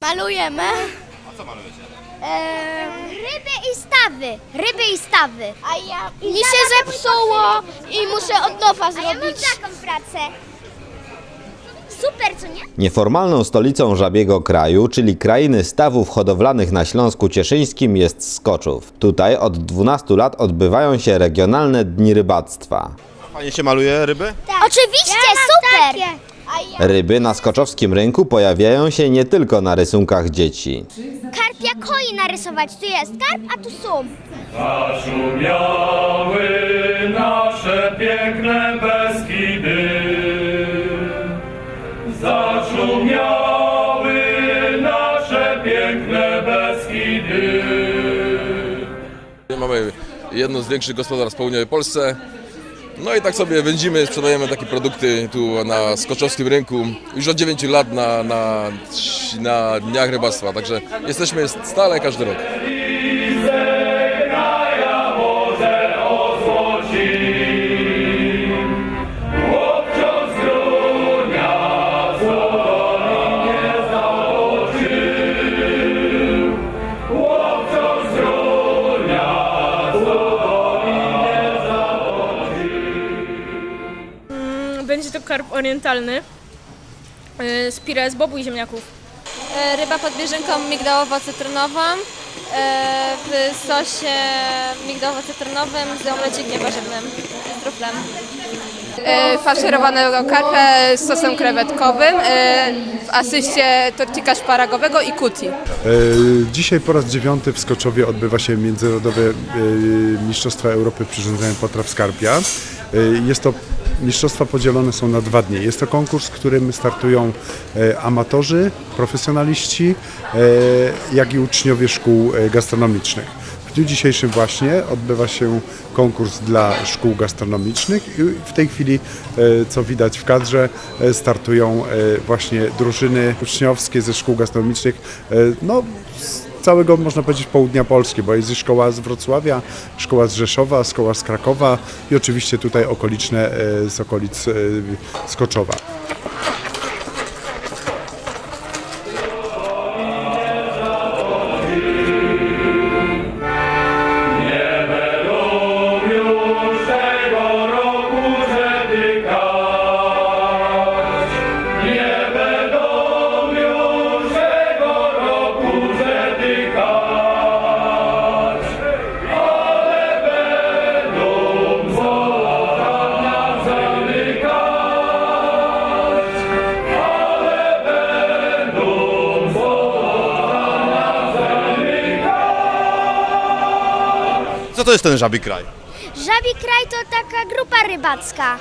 Malujemy. A co malujecie? Ryby i stawy. Ryby i stawy. A ja... Mi się zepsuło i muszę od nowa A ja mam zrobić. taką pracę. Super, co nie? Nieformalną stolicą żabiego kraju, czyli krainy stawów hodowlanych na Śląsku Cieszyńskim jest Skoczów. Tutaj od 12 lat odbywają się regionalne dni rybactwa. Fajnie się maluje ryby? Oczywiście, super. Ryby na skoczowskim rynku pojawiają się nie tylko na rysunkach dzieci. Karpia koi narysować. Tu jest karp, a tu sum. Zaszumiały nasze piękne Beskidy. Zaszumiały nasze piękne Beskidy. Mamy jedno z większych gospodarstw w południowej Polsce. No i tak sobie wędzimy, sprzedajemy takie produkty tu na skoczowskim rynku już od 9 lat na, na, na dniach rybactwa, także jesteśmy stale każdy rok. Będzie to karp orientalny y, z pire z bobu i ziemniaków. E, ryba pod bieżynką migdałowo-cytrynową e, w sosie migdałowo-cytrynowym z omlecikiem warzywnym, z truflem. e, faszerowanego karpia z sosem krewetkowym, e, w asyście tortika szparagowego i kuti. E, Dzisiaj po raz dziewiąty w Skoczowie odbywa się Międzynarodowe e, Mistrzostwa Europy w przyrządzaniu potraw skarpia. E, Jest to Mistrzostwa podzielone są na dwa dni. Jest to konkurs, w którym startują e, amatorzy, profesjonaliści, e, jak i uczniowie szkół e, gastronomicznych. W dniu dzisiejszym właśnie odbywa się konkurs dla szkół gastronomicznych i w tej chwili, co widać w kadrze, startują właśnie drużyny uczniowskie ze szkół gastronomicznych, no całego można powiedzieć południa Polski, bo jest i szkoła z Wrocławia, szkoła z Rzeszowa, szkoła z Krakowa i oczywiście tutaj okoliczne e, z okolic e, Skoczowa. Co to jest ten żabi kraj? Żabi kraj to taka grupa rybacka.